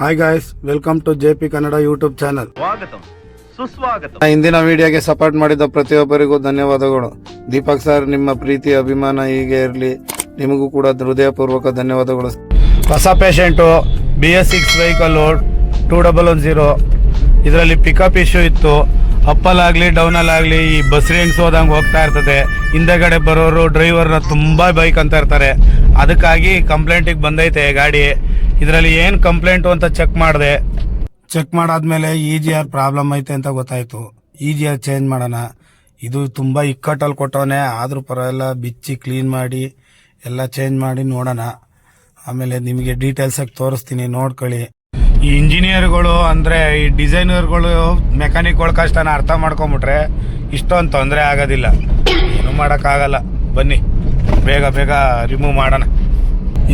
Hi guys welcome to J P Kannada YouTube channel ಸ್ವಾಗತಂ. ಸುಸ್ವಾಗತಂ. ಇಂದಿನ ವಿಡಿಯೋಗೆ ಸಪೋರ್ಟ್ ಮಾಡಿದ ಪ್ರತಿಯೊಬ್ಬರಿಗೂ ಧನ್ಯವಾದಗಳು. ದೀಪಕ್ ಸರ್ ನಿಮ್ಮ ಪ್ರೀತಿ ಅಭಿಮಾನ ಹೀಗೆ ಇರಲಿ. ನಿಮಗೂ ಕೂಡ ಹೃದಯಪೂರ್ವಕ ಧನ್ಯವಾದಗಳು. ಹೊಸ patient B S six vehicle two double one zero ಇದರಲ್ಲಿ ಪಿಕಪ್ ಇಶ್ಯೂ ಇತ್ತು. ಅಪ್ಪಲ್ಲಾಗಲಿ ಡೌನಲ್ಲಾಗಲಿ, ಈ ಬಸ್ ರೇಂಗ್ಸ್ ಹೋದಂಗೆ ಹೋಗ್ತಾ ಇರ್ತದೆ. ಹಿಂದೆಗಡೆ ಬರೋರು, ಡ್ರೈವರ್ನ ತುಂಬ ಬೈಕ್ ಅಂತ ಇರ್ತಾರೆ. ಅದಕ್ಕಾಗಿ ಕಂಪ್ಲೇಂಟಿಗೆ ಬಂದೈತೆ ಗಾಡಿ. ಇದರಲ್ಲಿ ಏನು ಕಂಪ್ಲೇಂಟು ಅಂತ ಚೆಕ್ ಮಾಡಿದೆ. ಚೆಕ್ ಮಾಡಾದ್ಮೇಲೆ ಇ ಜಿ ಆರ್ ಪ್ರಾಬ್ಲಮ್ ಐತೆ ಅಂತ ಗೊತ್ತಾಯ್ತು. ಇ ಜಿ ಆರ್ ಚೇಂಜ್ ಮಾಡೋಣ. ಇದು ತುಂಬ ಇಕ್ಕಟ್ಟಲ್ಲಿ ಕೊಟ್ಟವನೇ, ಆದರೂ ಪರವಾಗಿಲ್ಲ, ಬಿಚ್ಚಿ ಕ್ಲೀನ್ ಮಾಡಿ, ಎಲ್ಲ ಚೇಂಜ್ ಮಾಡಿ ನೋಡೋಣ. ಆಮೇಲೆ ನಿಮಗೆ ಡೀಟೇಲ್ಸ್ ಆಗಿ ತೋರಿಸ್ತೀನಿ, ನೋಡ್ಕೊಳ್ಳಿ. ಈ ಇಂಜಿನಿಯರ್ಗಳು ಅಂದ್ರೆ ಈ ಡಿಸೈನರ್ಗಳು ಮೆಕ್ಯಾನಿಕ್ಗಳ ಕಷ್ಟನ ಅರ್ಥ ಮಾಡ್ಕೊಂಬಿಟ್ರೆ ಇಷ್ಟೊಂದು ತೊಂದರೆ ಆಗೋದಿಲ್ಲ. ಏನು ಮಾಡೋಕ್ಕಾಗಲ್ಲ. ಬನ್ನಿ ಬೇಗ ಬೇಗ ರಿಮೂವ್ ಮಾಡೋಣ.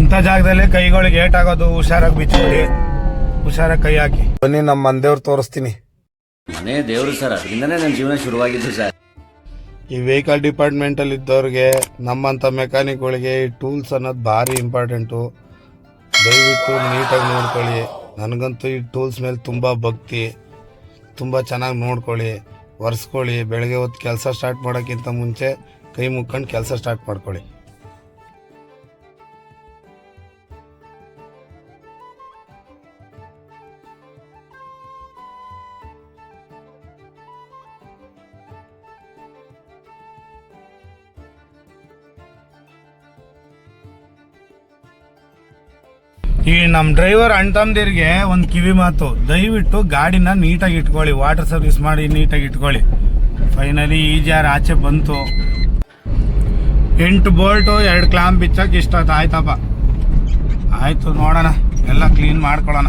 ಇಂಥ ಜಾಗದಲ್ಲಿ ಕೈಗಳಿಗೆ ಏಟಾಗೋದು ಹುಷಾರಾಗಿ ಬಿಚ್ಚಿಬಿಡಿ. ಹುಷಾರಾಗಿ ಕೈ ಹಾಕಿ. ಬನ್ನಿ ನಮ್ಮ ಮಂದೇವ್ರು ತೋರಿಸ್ತೀನಿ. ಮನೆ ದೇವ್ರು ಸರ್ ಅದರಿಂದನೇ ನನ್ನ ಜೀವನ ಶುರುವಾಗಿದ್ದು ಸರ್. ಈ ವೆಹಿಕಲ್ ಡಿಪಾರ್ಟ್ಮೆಂಟ್ ಅಲ್ಲಿ ಇದ್ದವ್ರಿಗೆ ನಮ್ಮಂತ ಮೆಕ್ಯಾನಿಕ್ಗಳಿಗೆ ಈ ಟೂಲ್ಸ್ ಅನ್ನೋದು ಭಾರಿ ಇಂಪಾರ್ಟೆಂಟು ದಯವಿಟ್ಟು ನೀಟಾಗಿ ನೋಡ್ಕೊಳ್ಳಿ. ನನಗಂತೂ ಈ ಟೂಲ್ಸ್ ಮೇಲೆ ತುಂಬ ಭಕ್ತಿ, ತುಂಬ ಚೆನ್ನಾಗಿ ನೋಡ್ಕೊಳ್ಳಿ, ಒರೆಸ್ಕೊಳ್ಳಿ, ಬೆಳಗ್ಗೆ ಹೊತ್ತು ಕೆಲಸ ಸ್ಟಾರ್ಟ್ ಮಾಡೋಕ್ಕಿಂತ ಮುಂಚೆ ಕೈ ಮುಕ್ಕೊಂಡು ಕೆಲಸ ಸ್ಟಾರ್ಟ್ ಮಾಡ್ಕೊಳ್ಳಿ. ಈ ನಮ್ಮ ಡ್ರೈವರ್ ಅಣ್ಣ ತಮ್ಮದಿರಿಗೆ ಒಂದು ಕಿವಿ ಮಾತು. ದಯವಿಟ್ಟು ಗಾಡಿನ ನೀಟಾಗಿ ಇಟ್ಕೊಳ್ಳಿ ವಾಟರ್ ಸರ್ವಿಸ್ ಮಾಡಿ ನೀಟಾಗಿ ಇಟ್ಕೊಳ್ಳಿ. ಫೈನಲಿ ಈ ಜಾರ್ ಆಚೆ ಬಂತು. ಎಂಟು ಬೋಲ್ಟು, ಎರಡು ಕ್ಲಾಂಪ್ ಬಿಚ್ಚಕ್ಕೆ ಇಷ್ಟ ಆಯ್ತಪ್ಪ. ಆಯ್ತು ನೋಡೋಣ, ಎಲ್ಲ ಕ್ಲೀನ್ ಮಾಡ್ಕೊಳ್ಳೋಣ.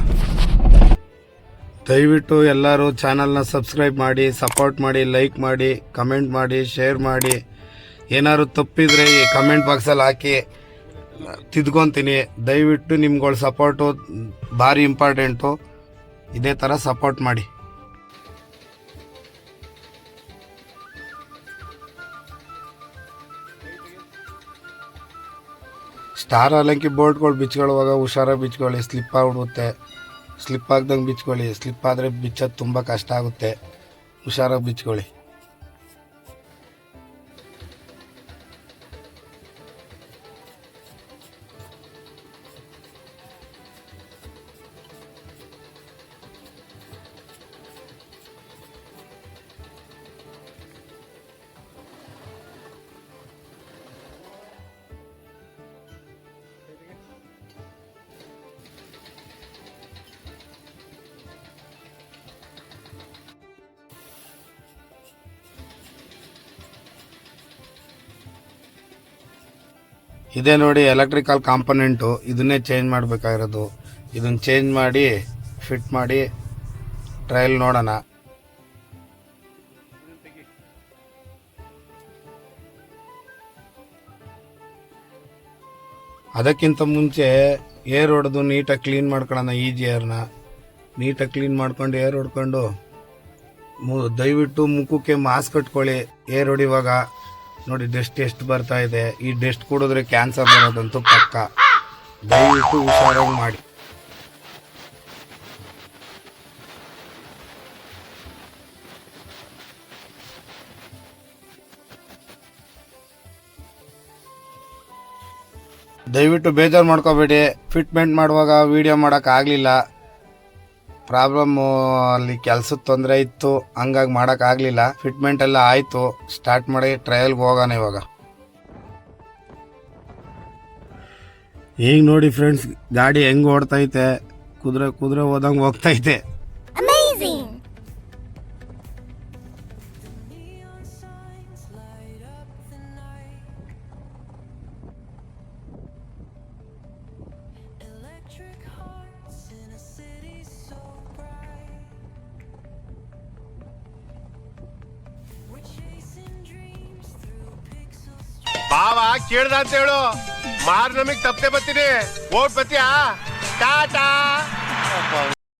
ದಯವಿಟ್ಟು ಎಲ್ಲರೂ ಚಾನಲ್ನ ಸಬ್ಸ್ಕ್ರೈಬ್ ಮಾಡಿ ಸಪೋರ್ಟ್ ಮಾಡಿ ಲೈಕ್ ಮಾಡಿ ಕಮೆಂಟ್ ಮಾಡಿ ಶೇರ್ ಮಾಡಿ. ಏನಾದ್ರು ತಪ್ಪಿದ್ರೆ ಈ ಕಮೆಂಟ್ ಬಾಕ್ಸಲ್ಲಿ ಹಾಕಿ. ತಿದ್ಕೊಂತೀನಿ, ದಯವಿಟ್ಟು ನಿಮ್ಗಳ ಸಪೋರ್ಟು ಭಾರಿ ಇಂಪಾರ್ಟೆಂಟು ಇದೇ ಥರ ಸಪೋರ್ಟ್ ಮಾಡಿ. ಸ್ಟಾರ್ ಅಲಂಕಿ ಬೋರ್ಡ್ಗಳು ಬಿಚ್ಕೊಳ್ಳುವಾಗ ಹುಷಾರಾಗಿ ಬಿಚ್ಕೊಳ್ಳಿ ಸ್ಲಿಪ್ ಆಗ್ಬಿಡುತ್ತೆ. ಸ್ಲಿಪ್ ಆಗ್ದಂಗೆ ಬಿಚ್ಕೊಳ್ಳಿ ಸ್ಲಿಪ್ ಆದರೆ ಬಿಚ್ಚೋದು ತುಂಬ ಕಷ್ಟ ಆಗುತ್ತೆ. ಹುಷಾರಾಗಿ ಬಿಚ್ಕೊಳ್ಳಿ. ಇದೇ ನೋಡಿ ಎಲೆಕ್ಟ್ರಿಕಲ್ ಕಾಂಪೊನೆಂಟು ಇದನ್ನೇ ಚೇಂಜ್ ಮಾಡಬೇಕಾಗಿರೋದು. ಇದನ್ನು ಚೇಂಜ್ ಮಾಡಿ ಫಿಟ್ ಮಾಡಿ ಟ್ರಯಲ್ ನೋಡೋಣ. ಅದಕ್ಕಿಂತ ಮುಂಚೆ ಏರ್ ಹೊಡೆದು ನೀಟಾಗಿ ಕ್ಲೀನ್ ಮಾಡ್ಕೊಳ್ಳೋಣ ಈಜಿ ಏರ್ನ ನೀಟಾಗಿ ಕ್ಲೀನ್ ಮಾಡ್ಕೊಂಡು ಏರ್ ಹೊಡ್ಕೊಂಡು ದಯವಿಟ್ಟು ಮುಖಕ್ಕೆ ಮಾಸ್ಕ್ ಕಟ್ಕೊಳ್ಳಿ. ಏರ್ ಹೊಡಿವಾಗ ನೋಡಿ ಡಸ್ಟ್ ಎಷ್ಟು ಬರ್ತಾ ಇದೆ. ಈ ಡೆಸ್ಟ್ ಕುಡಿದ್ರೆ ಕ್ಯಾನ್ಸರ್ ಬರೋದಂತೂ ಪಕ್ಕ. ದಯವಿಟ್ಟು ಹುಷಾರಾಗಿ ಮಾಡಿ. ದಯವಿಟ್ಟು ಬೇಜಾರು ಮಾಡ್ಕೋಬೇಡಿ. ಫಿಟ್ಮೆಂಟ್ ಮಾಡುವಾಗ ವಿಡಿಯೋ ಮಾಡೋಕ್ಕಾಗಲಿಲ್ಲ ಪ್ರಾಬ್ಲಮ್ಮು ಅಲ್ಲಿ ಕೆಲ್ಸದ ತೊಂದರೆ ಇತ್ತು, ಹಂಗಾಗಿ ಮಾಡೋಕ್ಕಾಗಲಿಲ್ಲ ಫಿಟ್ಮೆಂಟ್ ಎಲ್ಲ ಆಯಿತು ಸ್ಟಾರ್ಟ್ ಮಾಡಿ ಟ್ರಯಲ್ಗೆ ಹೋಗೋಣ ಇವಾಗ. ಈಗ ನೋಡಿ ಫ್ರೆಂಡ್ಸ್ ಗಾಡಿ ಹೆಂಗ್ ಓಡ್ತೈತೆ, ಕುದುರೆ ಕುದುರೆ ಹೋದಂಗೆ ಹೋಗ್ತೈತೆ. ಭಾವ ಕೇಳ್ದ ಅಂತ ಹೇಳು. ಮಾರ್ ನಮಗ್ ತಪ್ಪೆ ಬರ್ತೀನಿ. ಓಟ್ ಬತ್ತೀಯಾ ಟಾಟಾ.